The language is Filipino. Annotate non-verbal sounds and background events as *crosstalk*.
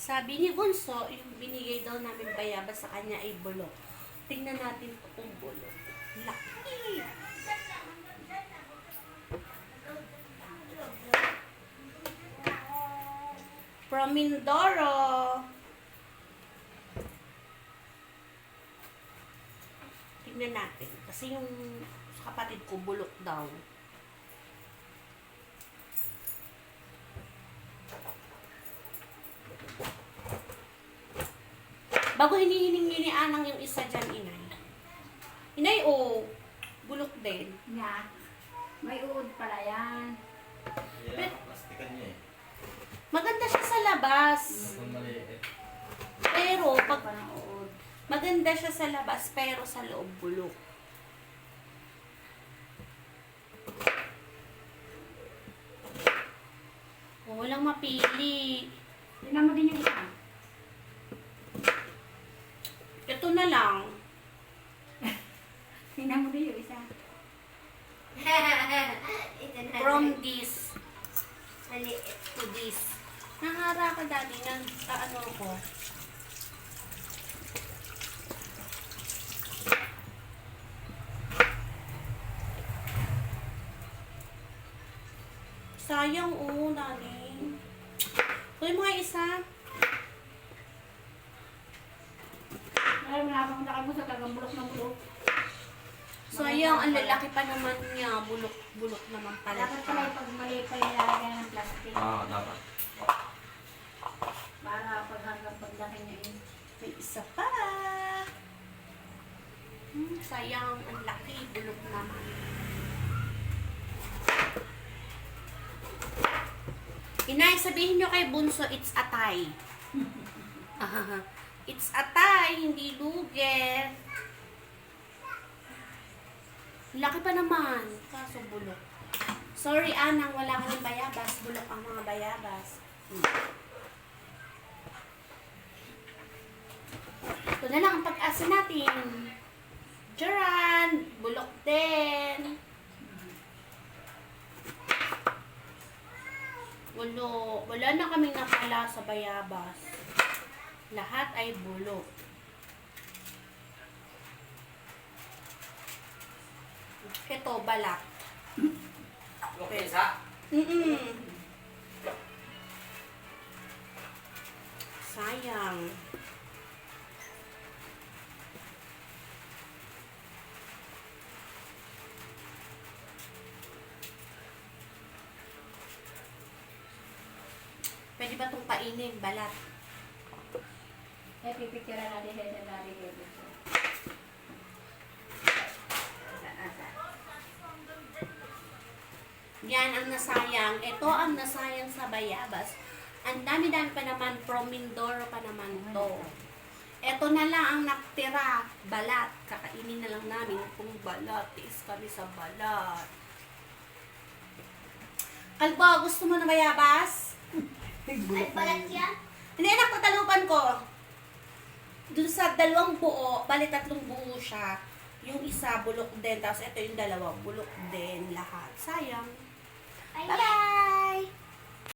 Sabi ni Bunso, yung binigay daw namin bayabas sa kanya ay bulok. Tingnan natin po kung bulok. Laki! From Mindoro. Tingnan natin. Kasi yung kapatid ko, bulok daw. Bago hinihiningi ni Anang yung isa dyan, inay. Inay, oh. Bulok din. Nga. May uod pala yan. Plastikan niya eh. Maganda siya sa labas. Pero, pag maganda siya sa labas, pero sa loob bulok. Oh, walang mapili. Tingnan mo din yung isa. *laughs* *laughs* Ito na lang. Tingnan mo din yung isa. From this Maliit. to this. Nahara ka dati ng sa ano ko. Sayang oo, nani. Kunin mo nga isa. Alam mo na akong laki mo sa kagambulok ng bulok. Sayang, ang lalaki pa naman niya. Bulok-bulok naman pala. Dapat pala yung pag mali pa yung lalagyan ng plastic. Ah, dapat. Para pag hanggang paglaki niya yun. May isa pa. Hmm, sayang, ang laki. Bulok naman. Inay, sabihin nyo kay Bunso, it's atay. *laughs* *laughs* it's atay, hindi lugi. Laki pa naman. Kaso bulok. Sorry, Anang, wala ka ng bayabas. Bulok ang mga bayabas. Hmm. Ito na lang ang pag-asa natin. Jaran, bulok din. Walo, wala na kaming napala sa bayabas. Lahat ay bulok. Ito, balak. Okay, sa? Mm-mm. Sayang. Pwede ba itong kainin? Balat. Pipicturean natin head and body head. Asa? Yan ang nasayang. Ito ang nasayang sa bayabas. Ang dami-dami pa naman, from Mindoro pa naman to. Ito na lang ang naktira. Balat. Kakainin na lang namin kung balat. Tiis kami sa balat. Kalbo, gusto mo na bayabas? Ay, balat yan? Hindi, anak, patalupan ko. Doon sa dalawang buo, bali tatlong buo siya. Yung isa, bulok din. Tapos ito yung dalawa, bulok din lahat. Sayang. Ay, Bye-bye!